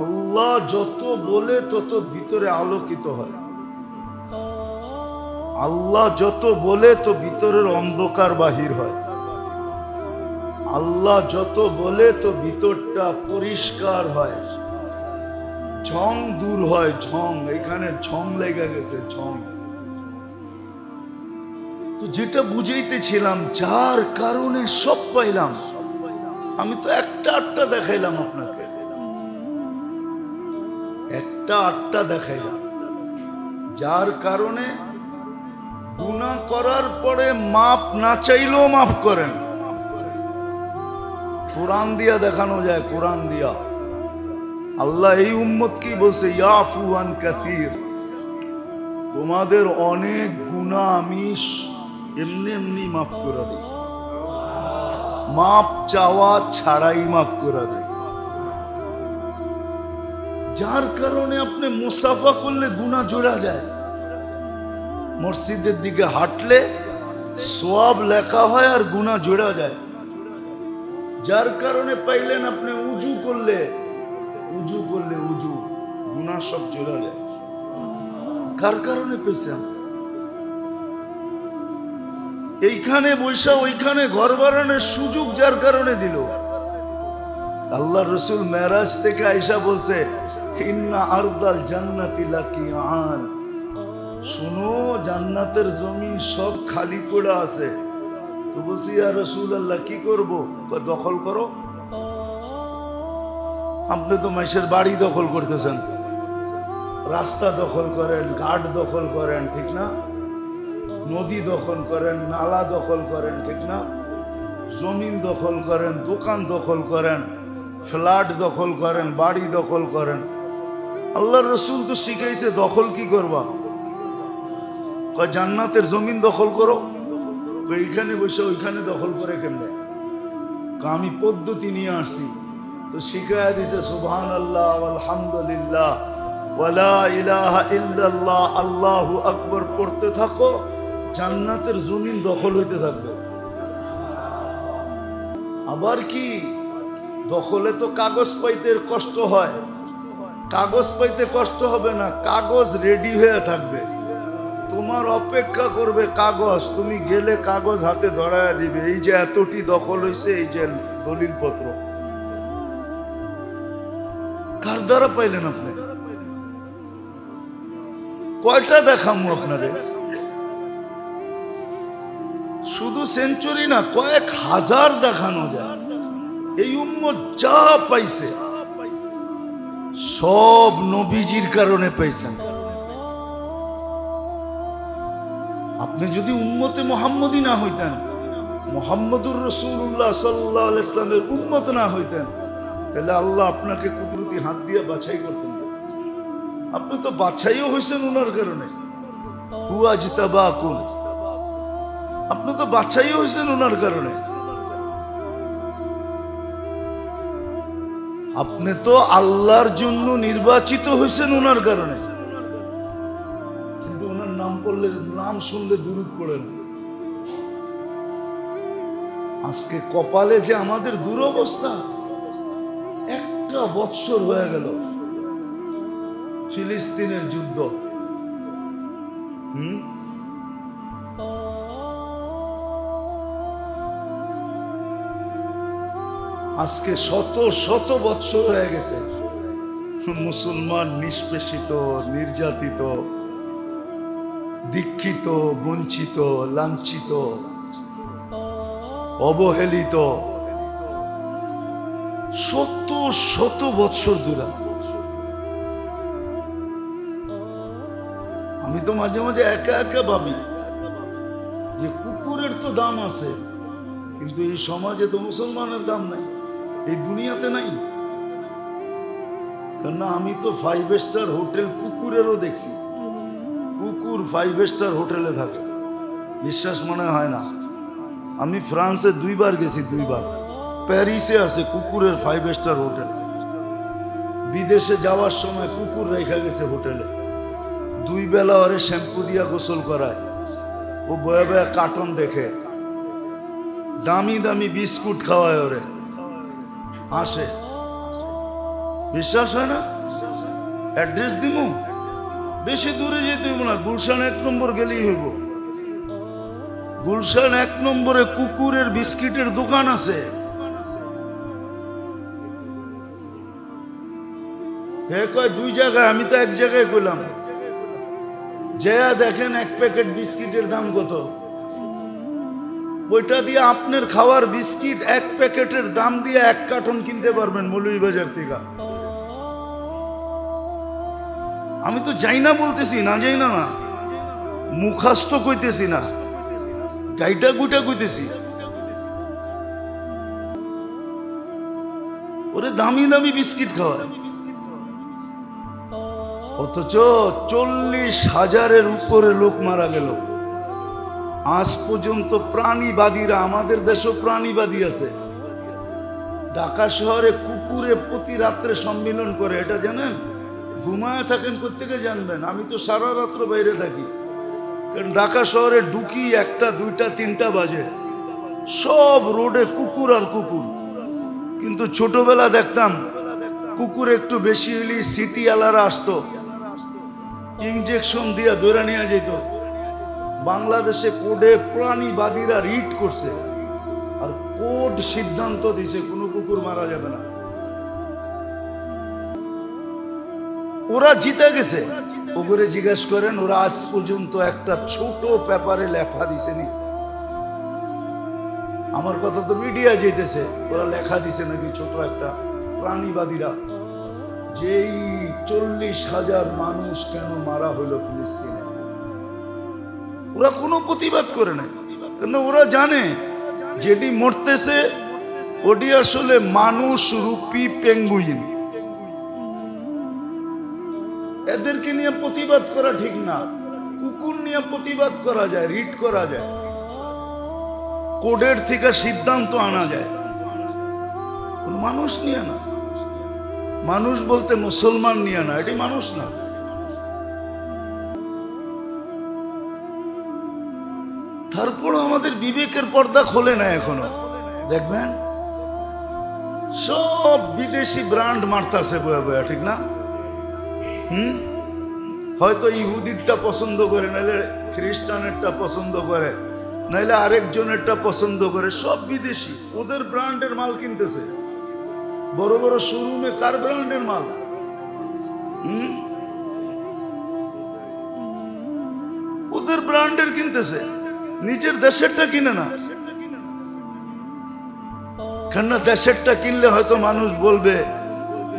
আল্লাহ যত বলে তত ভিতরে আলোকিত হয়। আল্লাহ যত বলে তো ভিতরের অন্ধকার বাহির হয়। আল্লাহ যত বলে তো ভিতরটা পরিষ্কার হয়। ঝং দূর হয়, ঝং। এখানে ঝং লেগে গেছে, ঝং। তো যেটা বুঝাইতেছিলাম, যার কারণে সব পাইলাম। আমি তো একটা আটটা দেখাইলাম আপনাকে। একটা আটটা দেখাইলাম যার কারণে গুণা করার পরে মাপ না চাইলেও মাফ করেন। কোরআন দিয়া দেখানো যায়, কোরআন দিয়া। আল্লাহ এই উম্মত কি বলছে ইয়াফু আন কাসির, তোমাদের অনেক গুণা আমি এমনি এমনি মাফ করে দিই মাপ চাওয়া ছাড়াই মাফ করে দেয় যার কারণে আপনি মুসাফা করলে গুণা জোড়া যায়। মসজিদের দিকে হাঁটলে সোয়াব লেখা হয় আর গুণা জোড়া যায়। যার কারণে পাইলেন আপনি উজু করলে উজু করলে উজু গুণা সব জোড়া যায়। কার কারণে পেয়েছেন? এইখানে বৈশা, ওইখানে ঘর বানানোর সুযোগ যার কারণে দিল। আল্লাহ রসুল মেরাজ থেকে আইসা বলছে ইন্না আরদাল জান্নাতি লাকিয়ান। শুনো, জান্নাতের জমি সব খালি পড়ে আছে। তো বলছি আর রসুল আল্লাহ কি করব? দখল করো। আপনি তো মাইসের বাড়ি দখল করতেছেন। রাস্তা দখল করেন, ঘাট দখল করেন, ঠিক না? নদী দখল করেন, নালা দখল করেন, ঠিক না? জমিন দখল করেন, দোকান দখল করেন, ফ্ল্যাট দখল করেন, বাড়ি দখল করেন। আল্লাহ রসুল তো শিখাইছে, দখল কি করবা? কয়, জান্নাতের জমিন দখল করো। এইখানে বসে, ওইখানে দখল করে কেমনে? আমি পদ্ধতি নিয়ে আসছি। তো শিখাইয়া দিছে সুবহান আল্লাহ আলহামদুলিল্লাহ ওয়ালা ইলাহা ইল্লাল্লাহ, আল্লাহু আকবার, পড়তে থাকো, জান্নাতের জমিন দখল হইতে থাকবে। আবার কি? দখলে তো কাগজ পাইতে কষ্ট হয়। কাগজ পাইতে কষ্ট হবে না, কাগজ রেডি হয়ে থাকবে। তোমার অপেক্ষা করবে কাগজ, তুমি গেলে কাগজ হাতে ধরায় দিবে। এই যে এতটি দখল হয়েছে এই যে দলিল পত্র কার দ্বারা পাইলেন আপনি? কয়টা দেখামু আপনারে? শুধু সেঞ্চুরি না, কয়েক হাজার দেখানো যায়। এই উম্মত যা পাইছে সব নবীজির কারণে পাইছেন। আপনি যদি উম্মতে মোহাম্মদী না হইতেন, মোহাম্মদুর রসুল্লাহ সাল্লাহ ইসলামের উম্মত না হইতেন, তাহলে আল্লাহ আপনাকে কুদরতি হাত দিয়ে বাছাই করতেন। আপনি তো বাছাইও হয়েছেন ওনার কারণে। হুয়া আপনি তো বাছাইও হয়েছেন ওনার কারণে। আপনি তো আল্লাহর জন্য নির্বাচিত হয়েছেন ওনার কারণে। কিন্তু ওনার নাম পড়লে, নাম শুনলে দূরত পড়ে না আজকে কপালে যে আমাদের দুরবস্থা, একটা বৎসর হয়ে গেল। ফিলিস্তিনের যুদ্ধ। হুম? আজকে শত শত বৎসর হয়ে গেছে। মুসলমান, নিষ্পেষিত, নির্যাতিত, দীক্ষিত, বঞ্চিত, লাঞ্ছিত, অবহেলিত, শত শত বৎসর দূরা আমি তো মাঝে মাঝে একা একা ভাবি যে কুকুরের তো দাম আছে, কিন্তু এই সমাজে তো মুসলমানের দাম নাই। এই দুনিয়াতে নাই। কেননা আমি তো ফাইভ স্টার হোটেল কুকুরেরও দেখছি। কুকুর ফাইভ স্টার হোটেলে থাকে। বিশ্বাস মনে হয় না। আমি ফ্রান্সে দুইবার গেছি, দুইবার। প্যারিসে আছে কুকুরের ফাইভ স্টার হোটেল। বিদেশে যাওয়ার সময় কুকুর রেখা গেছে হোটেলে। দুই বেলা ওরে শ্যাম্পু দিয়া গোসল করায়। ও বয়া বয়া কার্টন দেখে। দামি দামি বিস্কুট খাওয়ায় ওরে। আসে। বিশ্বাস হয় না? অ্যাড্রেস দিমু? বেশি দূরে যেতে হইব না, গুলশান এক নম্বর গেলেই হইব। গুলশান এক নম্বরে কুকুরের বিস্কিটের দোকান আছে। হে কয়, দুই জায়গায়, আমি তো এক জায়গায় কইলাম। যেয়া দেখেন এক প্যাকেট বিস্কিটের দাম কত। ওইটা দিয়ে আপনার খাওয়ার বিস্কিট এক প্যাকেটের দাম দিয়ে এক কার্টন কিনতে পারবেন মৌলভীবাজার থেকে। আমি তো যাই না বলতেছি, না যাই না না। মুখাস্ত কইতেছি না। গাইটা গুটা কইতেছি। ওরে দামি দামি বিস্কিট খাওয়ায়। অথচ চল্লিশ হাজারের উপরে লোক মারা গেল। আজ পর্যন্ত প্রাণীবাদীরা আমাদের দেশও প্রাণীবাদী আছে। ঢাকা শহরে কুকুরে প্রতি রাত্রে সম্মিলন করে, এটা জানেন? ঘুমায় থাকেন কোথেকে জানবেন? আমি তো সারা রাত্র বাইরে থাকি। কারণ ঢাকা শহরে ঢুকি একটা, দুইটা, তিনটা বাজে। সব রোডে কুকুর আর কুকুর। কিন্তু ছোটবেলা দেখতাম, কুকুর একটু বেশি হইলেই সিটি আলারা আসতো। ইঞ্জেকশন দিয়া দৌড়া নিয়ে যেত বাংলাদেশে কোডে প্রাণীবাদীরা রিট করছে। আর কোড সিদ্ধান্ত দিছে কোনো কুকুর মারা যাবে না। ওরা জিতে গেছে। ওগুরে জিজ্ঞেস করেন, ওরা আজ পর্যন্ত একটা ছোট পেপারে লেখা দিছেনি। আমার কথা তো মিডিয়া যেতেছে, ওরা লেখা দিছে নাকি ছোট একটা প্রাণীবাদীরা। যেই চল্লিশ হাজার মানুষ কেন মারা হলো ফিলিস্তিনে? ওরা কোনো প্রতিবাদ করে না কেন ওরা জানে, যেটি মরতেছে, ওটি আসলে মানুষ রূপী পেঙ্গুইন। এদেরকে নিয়ে প্রতিবাদ করা ঠিক না। কুকুর নিয়ে প্রতিবাদ করা যায়, রিট করা যায়। কোডের থেকে সিদ্ধান্ত আনা যায়। মানুষ নিয়ে না। মানুষ বলতে মুসলমান নিয়ে না, এটি মানুষ না। বিবেকের পর্দা খোলে না এখনও। দেখবেন? সব বিদেশি ব্র্যান্ড মারতাছে বয়া বয়া, ঠিক না? হুম? হয়তো ইহুদিরটা পছন্দ করে নাহলে খ্রিস্টানেরটা পছন্দ করে নাহলে আরেকজনেরটা পছন্দ করে, সব বিদেশি। ওদের ব্র্যান্ডের মাল কিনতেছে। বড় বড় শোরুমে কার ব্র্যান্ডের মাল? হুম? ওদের ব্র্যান্ডের কিনতেছে। নিজের দেশেরটা কিনে না। কেননা দেশেরটা কিনলে হয়তো মানুষ বলবে,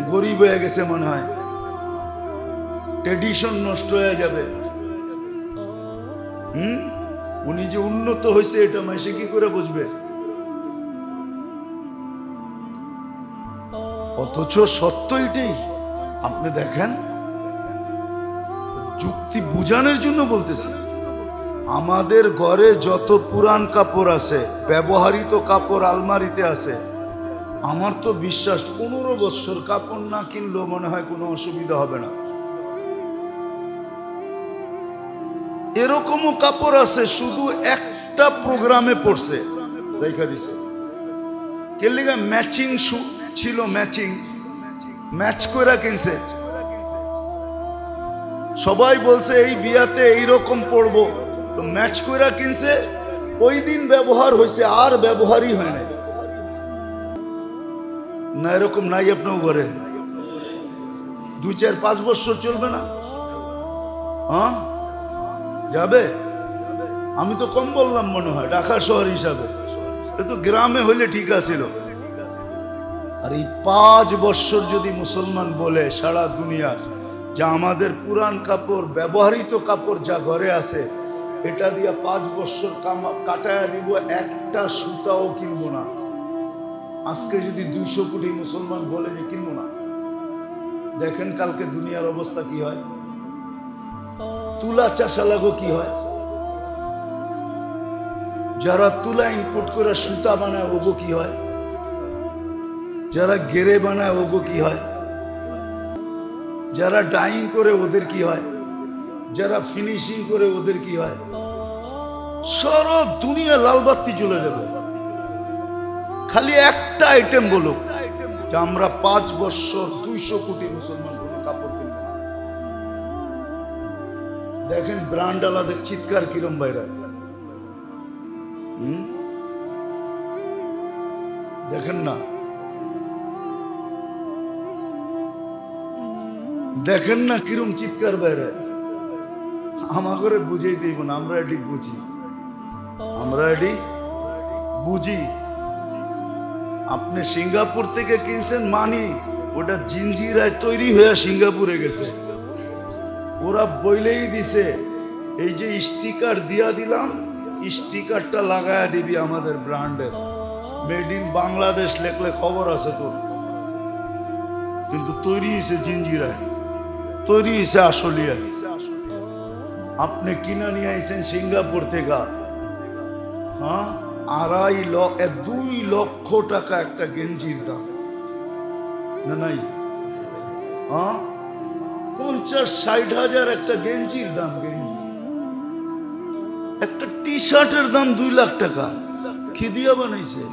গরিব হয়ে গেছে মনে হয়। ট্রেডিশন নষ্ট হয়ে যাবে। হুম? উনি যে উন্নত হয়েছে এটা মাসে কি করে বুঝবে? অথচ সত্য এটাই। আপনি দেখেন, যুক্তি বুঝানোর জন্য বলতেছি। আমাদের ঘরে যত পুরান কাপড় আছে ব্যবহারিত কাপড় আলমারিতে আছে, আমার তো বিশ্বাস পনেরো বছর কাপড় না কিনলেও মনে হয় কোনো অসুবিধা হবে না। এরকমও কাপড় আছে, শুধু একটা প্রোগ্রামে পড়ছে, দেখা দিছে। কেলিগা ম্যাচিং ছিল ম্যাচিং, ম্যাচ করে কিনছে। সবাই বলছে, এই বিয়াতে এইরকম পড়ব তো ম্যাচ করে কিনছে, ওই দিন ব্যবহার হয়েছে আর ব্যবহারই হয় নাই। না, এরকম নাই আপনার ঘরে। দুই, চার, পাঁচ বছর চলবে না। হ্যাঁ? যাবে? আমি তো কম বললাম মনে হয়, ঢাকা শহর হিসাবে। তো গ্রামে হইলে ঠিক আছিল। আর এই পাঁচ বছর যদি মুসলমান বলে সারা দুনিয়া, যা আমাদের পুরান কাপড়, ব্যবহৃত কাপড় যা ঘরে আছে এটা দিয়া পাঁচ বছর কাটায়া দিব, একটা সুতাও কিনবো না। আজকে যদি দুইশো কোটি মুসলমান বলে যে কিনবো না, দেখেন কালকে দুনিয়ার অবস্থা কি হয়? তুলা চাষা লাগো কি হয়? যারা তুলা ইনপুট করে সুতা বানায়, ওগো কি হয়? যারা গেরে বানায়, ওগো কি হয়? যারা ডাইং করে, ওদের কি হয়? যারা ফিনিশিং করে ওদের কি হয়? সারা দুনিয়া লালবাত্তি চলে যাবে। খালি একটা আইটেম বলো, যে আমরা পাঁচ বছর দুইশো কোটি মুসলমান কোনো কাপড় কিনবে দেখেন ব্রান্ড আলাদের চিৎকার কিরম বাইরে দেখেন না। দেখেন না কিরম চিৎকার বাইরে আমাকে বুঝেই দিব না, আমরা এটি বুঝি। আমরা এটি বুঝি। আপনি সিঙ্গাপুর থেকে কিনছেন মানি, ওটা জিঞ্জিরায় তৈরি হয়ে সিঙ্গাপুরে গেছে। ওরা বইলেই দিছে, এই যে স্টিকার দিয়া দিলাম, স্টিকারটা লাগায়া দিবি আমাদের ব্র্যান্ডের। মেড ইন বাংলাদেশ লেখলে খবর আছে তোর। কিন্তু তৈরি হয়েছে জিঞ্জিরায় তৈরি হয়েছে আসলিয়ায়। আপনি কিনা নিয়ে আইছেন সিঙ্গাপুর থেকে? হ্যাঁ? আড়াই লক্ষ দুই লক্ষ টাকা একটা গেঞ্জির দাম। না, নাই? হ্যাঁ? পঞ্চাশ, ষাট হাজার একটা গেঞ্জির দাম, গেঞ্জি। একটা টি শার্টের দাম দুই লাখ টাকা। খিদিয়া বানাইছে।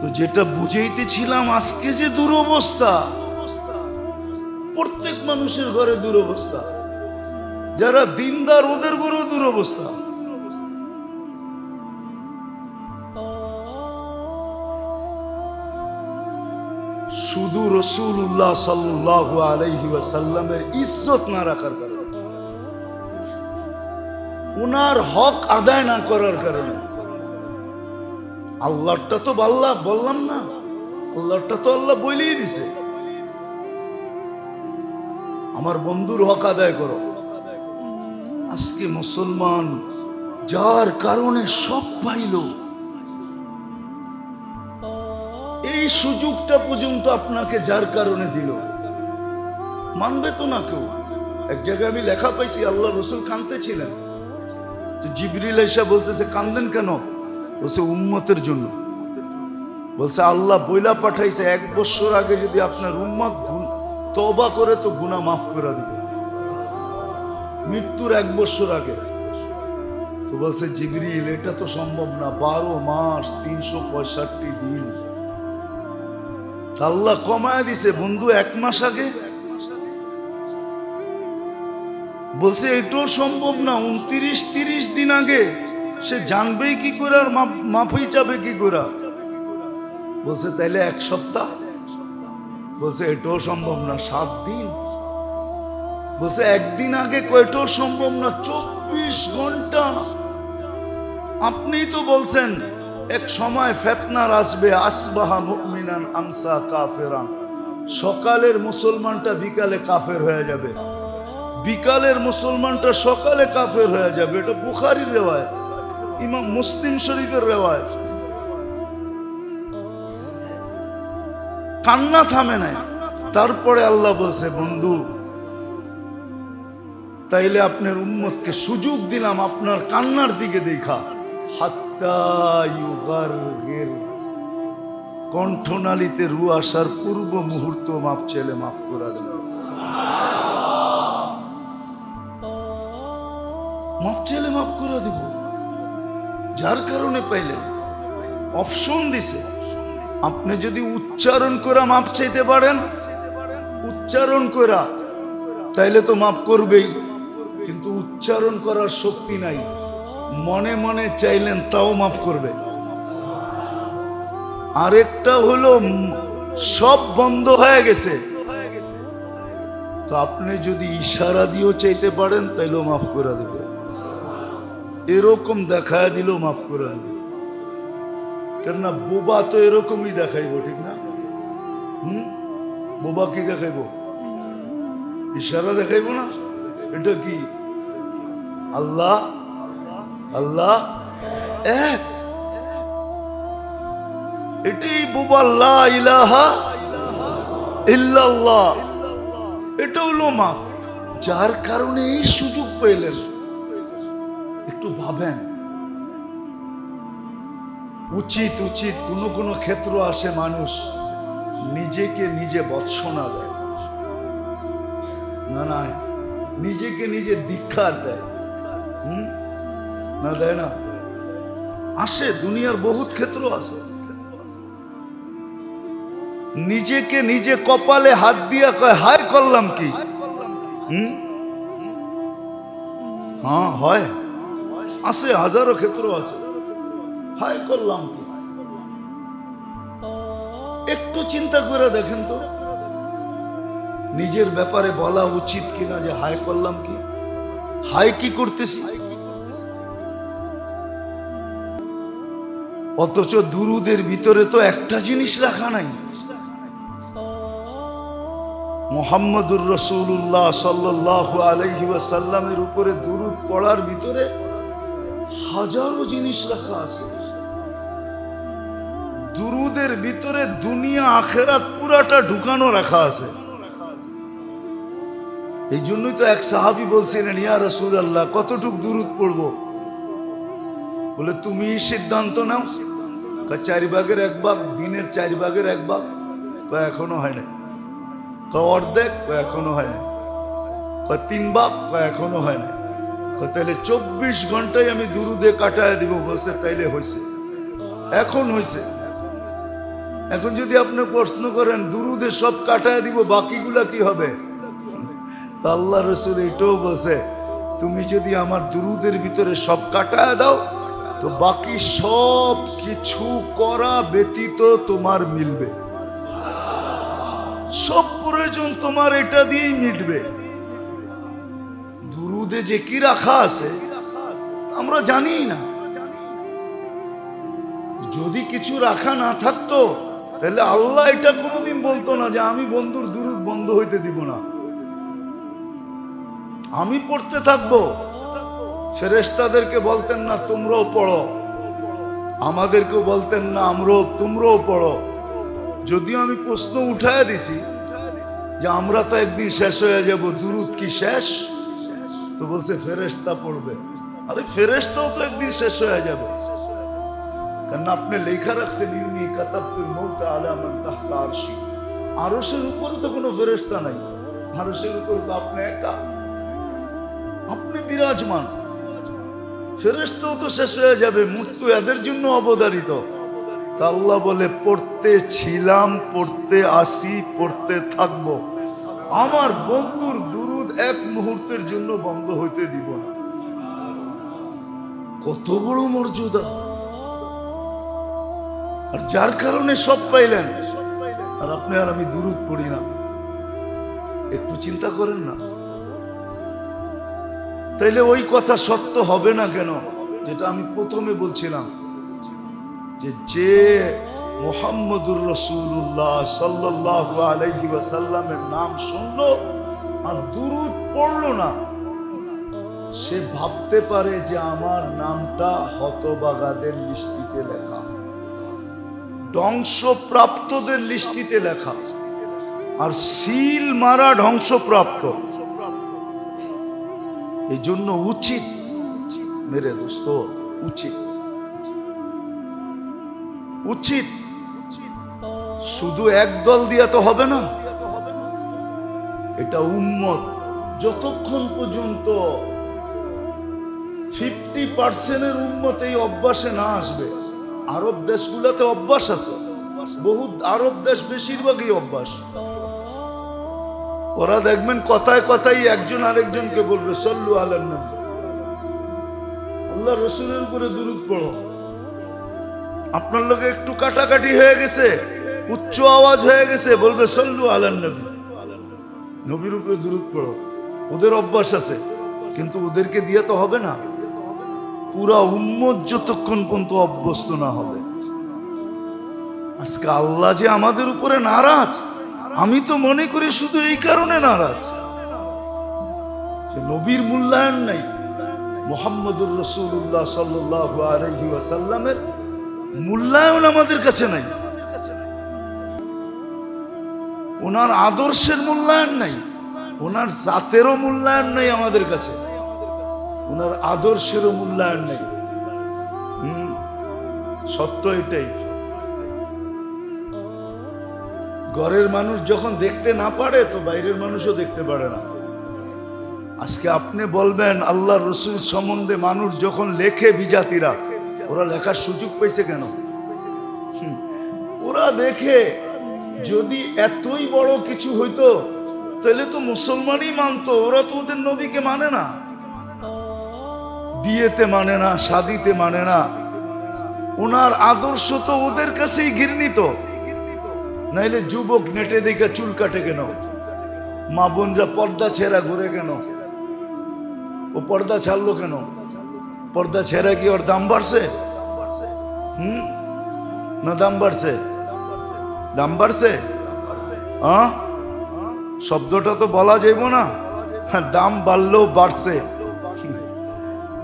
তো যেটা বুঝাইতেছিলাম, আজকে যে দুরবস্থা। প্রত্যেক মানুষের ঘরে দুরবস্থা। যারা দিনদার, ওদের ঘরেও দুরবস্থা। শুধু রসুল্লাহ সাল্লাহ আলাইহি ওয়াসাল্লামের ইজ্জত না রাখার কারণে। উনার হক আদায় না করার কারণে। আল্লাহটা তো আল্লাহ বললাম না। আল্লাহটা তো আল্লাহ বলেই দিছে। আমার বন্ধুর হক আদায় করো। আজকে মুসলমান, যার কারণে সব পাইল। এই সুযোগটা পর্যন্ত আপনাকে যার কারণে দিল, মানবে তো না কেউ? এক জায়গায় আমি লেখা পাইছি, আল্লাহ রসুল কানতেছিলেন তো জিবরিল এসে বলতেছে কান্দেন কেন? বলছে, উম্মতের জন্য। বলছে, আল্লাহ বইলা পাঠাইছে, এক বছর আগে যদি আপনার উম্মত তবা করে তো গুনাহ মাফ করে দিবে। মৃত্যুর এক বছর আগে। তো বলছে, জিবরিল, এটা তো সম্ভব না। বারো মাস, তিনশো পঁয়ষট্টি দিন। আল্লাহ কমায় দিছে, বন্ধু, এক মাস আগে? বলছে, এটাও সম্ভব না। উনত্রিশ, তিরিশ দিন আগে সে জানবেই কি করে আর মাফই যাবে কি করে? বলছে, তাইলে এক সপ্তাহ বলছে, এটাও সম্ভব না, সাত দিন। বলছে, একদিন আগে কয়টাও সম্ভব না, চব্বিশ ঘণ্টা। আপনিই তো বলছেন, এক সময় ফেতনার আসবে, আসবাহা মুমিনান আমসা কাফেরান। সকালের মুসলমানটা বিকালে কাফের হয়ে যাবে। বিকালের মুসলমানটা সকালে কাফের হয়ে যাবে। এটা বুখারির রেওয়ায়, ইমাম মুসলিম শরীফের রেওয়ায়। কান্না থামে নাই। তারপরে আল্লাহ বলছে, বন্ধু, তাইলে আপনার উম্মতকে সুযোগ দিলাম আপনার কান্নার দিকে দেখা। কণ্ঠনালীতে রু আসার পূর্ব মুহূর্ত মাপ ছেলে মাফ করা দেব মাপ ছেলে মাফ করা দিব। যার কারণে পাইলে অপশন দিছে। আপনি যদি উচ্চারণ করে মাপ চাইতে পারেন, উচ্চারণ করা, তাইলে তো মাফ করবেই। কিন্তু উচ্চারণ করার শক্তি নাই। মনে মনে চাইলেন, তাও মাফ করবে আরেকটা হলো, সব বন্ধ হয়ে গেছে। তো আপনি যদি ইশারা দিয়েও চাইতে পারেন, তাইলেও মাফ করে দেবে এরকম দেখায় দিলেও মাফ করে দেবে কেননা বোবা তো এরকমই দেখাইবো, ঠিক না? হুম? বোবা কি দেখাইবো? ইশারা দেখাইবো না? এটা কি? আল্লাহ? আল্লাহ? এক। বোবা, লা ইলাহা ইল্লাল্লাহ। এটা হলো মাফ। যার কারণে এই সুযোগ পেলেন। একটু ভাবেন। উচিত উচিত, কোনো কোনো ক্ষেত্র আসে মানুষ নিজেকে নিজে বৎসনা দেয়। না না, নিজেকে নিজে দীক্ষার দেয়। হুম? না, দেয় না? আসে, দুনিয়ার বহুত ক্ষেত্র আছে। নিজেকে নিজে কপালে হাত দিয়া কয়, হায় করলাম কি? হ্যাঁ হয়। আছে হাজারো ক্ষেত্র আছে। হায় করলাম কি? একটু চিন্তা করে দেখেন তো। নিজের ব্যাপারে বলা উচিত কিনা যে হায় করলাম কি? হায় কি করতেছি? অথচ দুরুদের ভিতরে তো একটা জিনিস রাখা নাই। মোহাম্মদুর রসুল্লাহ সাল্লাহ আলহি সাল্লামের উপরে দুরুদ পড়ার ভিতরে হাজারো জিনিস রাখা আছে। দুরুদের ভিতরে দুনিয়া, আখেরাত পুরাটা ঢুকানো রাখা আছে। এই জন্যই তো এক সাহাবি বলছিলেন ইয়া রসুল আল্লাহ কতটুক দুরুদ পড়ব? বলে, তুমি সিদ্ধান্ত নাও। চারি ভাগের এক ভাগ, দিনের চারি ভাগের এক ভাগ। এখনও হয় না কয়, অর্ধেক এখনও হয় না কয়, তিন ভাগ, কয়, এখনও হয় না কয়, তাহলে চব্বিশ ঘন্টায় আমি দুরুদে কাটায় দিব। বলছে, তাইলে হয়েছে এখন হয়েছে এখন যদি আপনি প্রশ্ন করেন, দুরুদে সব কাটায় দিব, বাকিগুলা কি হবে? তা আল্লাহ রসুল এটাও বলছে, তুমি যদি আমার দুরুদের ভিতরে সব কাটায় দাও, তো বাকি সব কিছু করা ব্যতীত তোমার মিলবে। সব প্রয়োজন তোমার এটা দিয়েই মিটবে। দুরুদে যে কি রাখা আছে, আমরা জানি না। যদি কিছু রাখা না থাকতো তাহলে আল্লাহ এটা কোনোদিন বলতো না যে আমি বন্ধুর দুরুদ বন্ধ হইতে দিব না। আমি পড়তে থাকব। ফেরেস্তাদেরকে বলতেন না, তোমরাও পড়ো। আমাদেরকেও বলতেন না, আমরাও, তোমরাও পড়ো। যদিও আমি প্রশ্ন উঠায় দিছি যে আমরা তো একদিন শেষ হয়ে যাব, দুরুদ কি শেষ? তো বলছে ফেরেস্তা পড়বে। আরে ফেরেস্তাও তো একদিন শেষ হয়ে যাবে। কারণ আপনি লেখা রাখছেন, ইউনি কাতাবতুল মৌতা আলামান তাহতা আরশি। আরশের উপরে তো কোনো ফেরেস্তা নাই। আরশের উপরে তো আপনি একা। আপনি বিরাজমান। ফেরেস্তাও তো শেষ হয়ে যাবে মৃত্যু এদের জন্য অবধারিত তা আল্লাহ বলে, পড়তে ছিলাম, পড়তে আসি, পড়তে থাকব। আমার বন্ধুর দুরুদ এক মুহূর্তের জন্য বন্ধ হইতে দিব না। কত বড় মর্যাদা। আর যার কারণে সব পাইলেন। আর আপনি আর আমি দুরুদ পড়ি না। একটু চিন্তা করেন না। তাইলে ওই কথা সত্য হবে না কেন? যেটা আমি প্রথমে বলছিলাম। যে যে মোহাম্মদুর রসুল্লাহ সাল্লাহ আলহি ওয়াসাল্লামের নাম শুনলো আর দুরুদ পড়ল না, সে ভাবতে পারে যে আমার নামটা হতবাগাদের লিস্টিতে লেখা। ধ্বংসপ্রাপ্তদের লিস্টিতে লেখা। আর সিল মারা ধ্বংসপ্রাপ্ত। এই জন্য উচিত। মেরে দোস্ত, উচিত। উচিত। শুধু এক দল দিয়া তো হবে না। এটা উম্মত যতক্ষণ পর্যন্ত ফিফটি পার্সেন্টের উন্মত এই অভ্যাসে না আসবে আরব দেশগুলোতে অভ্যাস আছে। বহু আরব দেশ বেশিরভাগই অভ্যাস। ওরা দেখবেন কথায় কথাই একজন আরেকজনকে বলবে, সল্লু নবী। আল্লাহ রসুলের উপরে দুরুদ পড়ো। আপনার লোকে একটু কাটাকাটি হয়ে গেছে, উচ্চ আওয়াজ হয়ে গেছে, বলবে, সল্লু নবী। নবীর উপরে দুরুদ পড়ো। ওদের অভ্যাস আছে, কিন্তু ওদেরকে দিয়ে তো হবে না। পুরা উম্মত যতক্ষণ পর্যন্ত অভ্যস্ত না হবে। আজকে আল্লাহ যে আমাদের উপরে নারাজ, আমি তো মনে করি শুধু এই কারণে নারাজ। নবীর মূল্যায়ন নাই, মোহাম্মদুর রসুল্লাহ ওয়াসাল্লামের মূল্যায়ন আমাদের কাছে নাই। ওনার আদর্শের মূল্যায়ন নাই, ওনার জাতেরও মূল্যায়ন নেই আমাদের কাছে। ওনার আদর্শেরও মূল্যায়ন নেই। সত্য এটাই। ঘরের মানুষ যখন দেখতে না পারে, তো বাইরের মানুষও দেখতে পারে না। আজকে আপনি বলবেন আল্লাহ রসুল সম্বন্ধে মানুষ যখন লেখে বিজাতিরা, ওরা লেখার সুযোগ পেয়েছে কেন? ওরা দেখে, যদি এতই বড় কিছু হইতো, তাহলে তো মুসলমানই মানতো, ওরা তো ওদের নবীকে মানে না। বিয়েতে মানে না শাদিতে মানে না। ওনার আদর্শ তো ওদের কাছেই ঘৃণিত। নাইলে যুবক নেটে দেখে চুল কাটে কেন? মা বোনরা পর্দা ছেঁড়া ঘুরে কেন? ও পর্দা ছাড়লো কেন? পর্দা ছেঁড়া কি ওর দাম বাড়ছে? হুম? না দাম বাড়ছে। দাম বাড়ছে? শব্দটা তো বলা যাইব না। হ্যাঁ, দাম বাড়লেও বাড়ছে।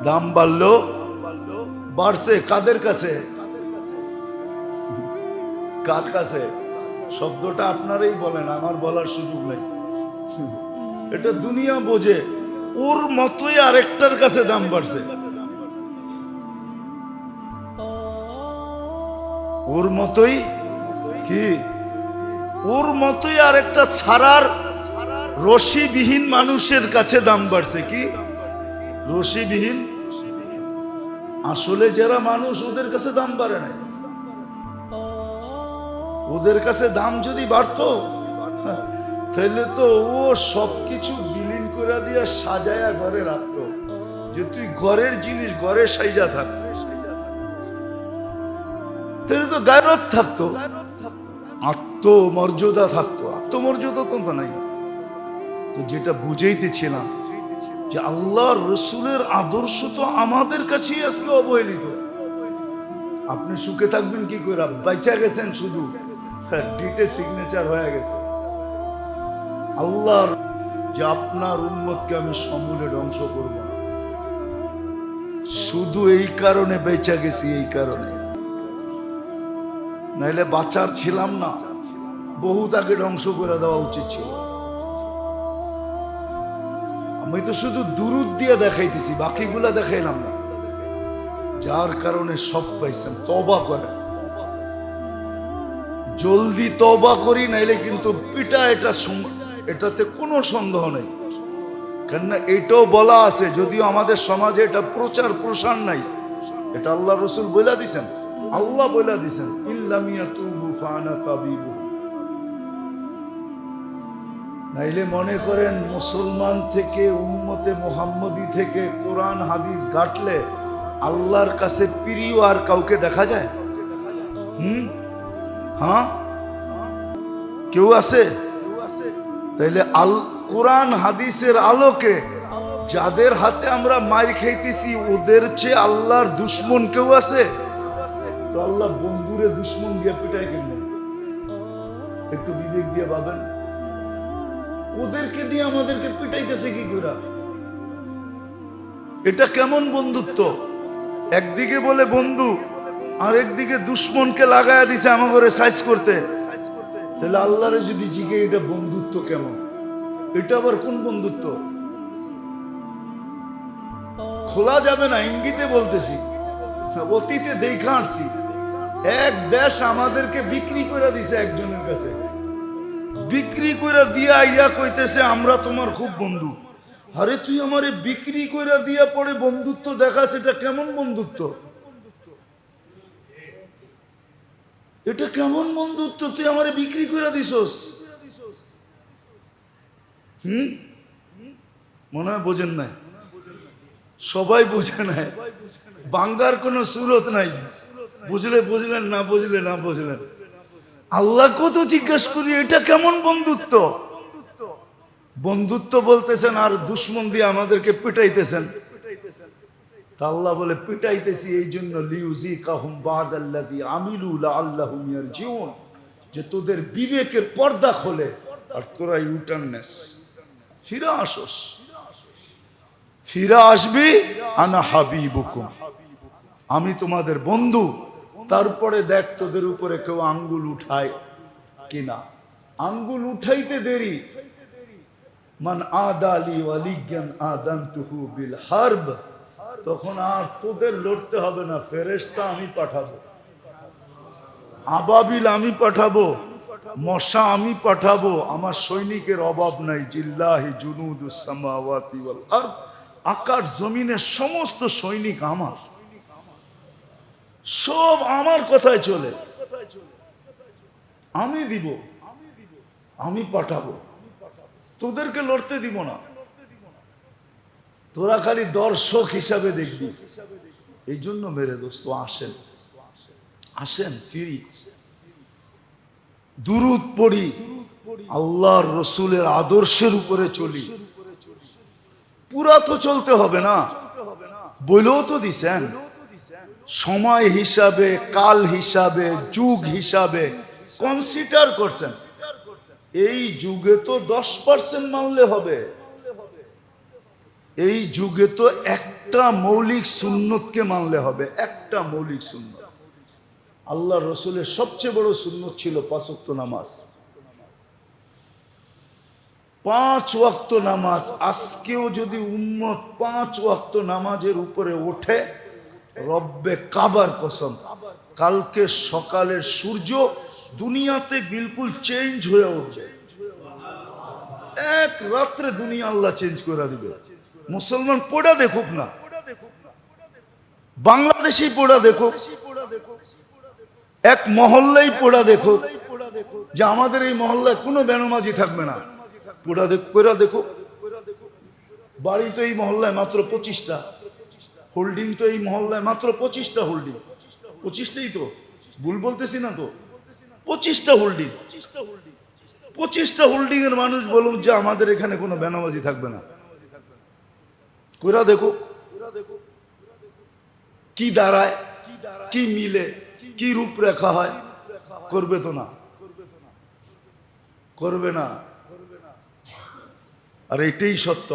দাম বাড়লো, বাড়ছে কাদের কাছে? কার কাছে? শব্দটা আপনারাই বলেন, আমার বলার সুযোগ নেই। এটা দুনিয়া বোঝে, ওর মতোই আরেকটার কাছে দাম বাড়ছে। ওর মতোই কি? ওর মতোই আরেকটা ছাড়ার রশিবিহীন মানুষের কাছে দাম বাড়ছে কি? রশিবিহীন আসলে যারা মানুষ ওদের কাছে দাম বাড়ে নাই। ওদের কাছে দাম যদি বাড়তো হ্যাঁ, তাহলে তো ও সবকিছু বিলীন করে দিয়া সাজায়া ঘরে রাখতো। যে তুই ঘরের জিনিস ঘরে সাইজা থাক। তাহলে তো গায়রত থাকতো। আত্মমর্যাদা থাকতো। আত্মমর্যাদা তো তো নাই। তো যেটা বুঝাইতেছিলাম যে আল্লাহর রসুলের আদর্শ তো আমাদের কাছেই আজকে অবহেলিত। আপনি সুখে থাকবেন কি করে বাইচা গেছেন শুধু। ডিটে সিগনেচার হয়ে গেছে। আল্লাহর যে আপনার উন্মতকে আমি সমূলে ধ্বংস করব। শুধু এই কারণে বেচা গেছি, এই কারণে। নাইলে বাচ্চার ছিলাম না। বহু তাকে ধ্বংস করে দেওয়া উচিত ছিল। আমি তো শুধু দুরুদ দিয়ে দেখাইতেছি, বাকিগুলা দেখাইলাম না। যার কারণে সব পাইছেন তবা করেন। জলদি তবা করি, নাইলে কিন্তু পিটা এটা এটাতে কোনো সন্দেহ নেই। কেননা এটাও বলা আছে, যদিও আমাদের সমাজে এটা প্রচার প্রসার নাই। এটা আল্লাহ রসুল বইলা দিছেন, আল্লাহ বইলা দিছেন, ইল্লামিয়া তুবু ফানা তাবিবু। নাইলে মনে করেন মুসলমান থেকে, উম্মতে মোহাম্মদি থেকে কোরআন, হাদিস ঘাটলে আল্লাহর কাছে প্রিয় আর কাউকে দেখা যায়? হুম? হ্যাঁ? কেউ আছে? তাইলে আল, কোরআন, হাদিসের আলোকে যাদের হাতে আমরা মার খাইতেছি, ওদের চেয়ে আল্লাহর দুশ্মন কেউ আছে? তো আল্লাহ বন্ধুরে দুশ্মন দিয়ে পিটাই কেন একটু বিবেক দিয়ে ভাবেন। ওদেরকে দিয়ে আমাদেরকে পিটাইতেছে কি করে এটা কেমন বন্ধুত্ব? একদিকে বলে বন্ধু আর একদিকে দুশ্মনকে লাগায়া দিছে আমার ঘরে সাইজ করতে। তাহলে আল্লাহরে যদি জিগে এটা বন্ধুত্ব কেমন? এটা আবার কোন বন্ধুত্ব? খোলা যাবে না ইঙ্গিতে বলতেছি। অতীতে দেখা আসছি এক দেশ আমাদেরকে বিক্রি করে দিছে একজনের কাছে। বিক্রি করে দিয়া ইয়া কইতেছে, আমরা তোমার খুব বন্ধু। আরে তুই আমারে বিক্রি করে দিয়া পরে বন্ধুত্ব দেখাস, এটা কেমন বন্ধুত্ব? এটা কেমন বন্ধুত্ব? তুই আমারে বিক্রি করে দিছস। হুম? মনে হয় বোঝেন নাই। সবাই বুঝে নাই। বাঙ্গার কোনো সুরত নাই। বুঝলে বুঝলেন, না বুঝলে না বুঝলেন। আল্লাহ কত জিজ্ঞেস করি, এটা কেমন বন্ধুত্ব? বন্ধুত্ব বলতেছেন আর দুশ্মন দিয়ে আমাদেরকে পিটাইতেছেন। তা আল্লাহ বলে, পিটাইতেছি এই জন্য লিউজি কাহুম বাদ আল্লাদি আমিলু আল্লাহ জীবন যে তোদের বিবেকের পর্দা খোলে আর তোরা ইউটার্ন নেস। ফিরা আসস। ফিরা আসবি, আনা হাবিবুকুম। আমি তোমাদের বন্ধু। তারপরে দেখ তোদের উপরে কেউ আঙ্গুল উঠায় কিনা। আঙ্গুল উঠাইতে দেরি। মান আদালি ওয়ালিজ্ঞান আদান্তুহু বিল হারব। তখন আর তোদের লড়তে হবে না, ফেরেশতা আমি পাঠাবো। আবাবিল আমি পাঠাবো। মশা আমি পাঠাবো। আমার সৈনিকের অভাব নাই। জিল্লাহি ওয়াল আকাশ জমিনের সমস্ত সৈনিক আমার। সব আমার কথায় চলে। আমি দিব, আমি পাঠাবো। তোদেরকে লড়তে দিব না। তোরা খালি দর্শক হিসাবে দেখবি। এই জন্য মেরে দোস্ত, আসেন। আসেন, ফিরি। দুরুদ পড়ি, আল্লাহর রসুলের আদর্শের উপরে চলি। পুরা তো চলতে হবে না। বলেও তো দিছেন। সময় হিসাবে, কাল হিসাবে, যুগ হিসাবে কনসিডার করছেন। এই যুগে তো দশ পার্সেন্ট মানলে হবে। এই যুগে তো একটা মৌলিক সুন্নতকে মানলে হবে, একটা মৌলিক সুন্নত। আল্লাহ রসুলের সবচেয়ে বড় সুন্নত ছিল পাঁচক্ত নামাজ। পাঁচ ওয়াক্ত নামাজ, আজকেও যদি উম্মত পাঁচ ওয়াক্ত নামাজের উপরে ওঠে রব্বে কাবার কসম। কালকে সকালের সূর্য দুনিয়াতে বিলকুল চেঞ্জ হয়ে উঠবে। এক রাত্রে দুনিয়া আল্লাহ চেঞ্জ করে দিবে। মুসলমান পড়া দেখুক না। বাংলাদেশি পড়া দেখুক। এক মহল্লাই পড়া দেখুক। যে আমাদের এই মহল্লায় কোনো বেনমাজি থাকবে না। পোড়া দেখ পোড়া দেখো বাড়ি তো এই মহল্লায় মাত্র পঁচিশটা। হোল্ডিং তো এই মহল্লায় মাত্র পঁচিশটা হোল্ডিং। পঁচিশটাই তো। ভুল বলতেছি না তো? পঁচিশটা হোল্ডিং। পঁচিশটা হোল্ডিং এর মানুষ বলুন যে আমাদের এখানে কোনো বেনামাজি থাকবে না। কোরা দেখো। কি দাঁড়ায়, কি মিলে, কি রূপরেখা হয়, করবে তো না। করবে না। আর এটাই সত্য।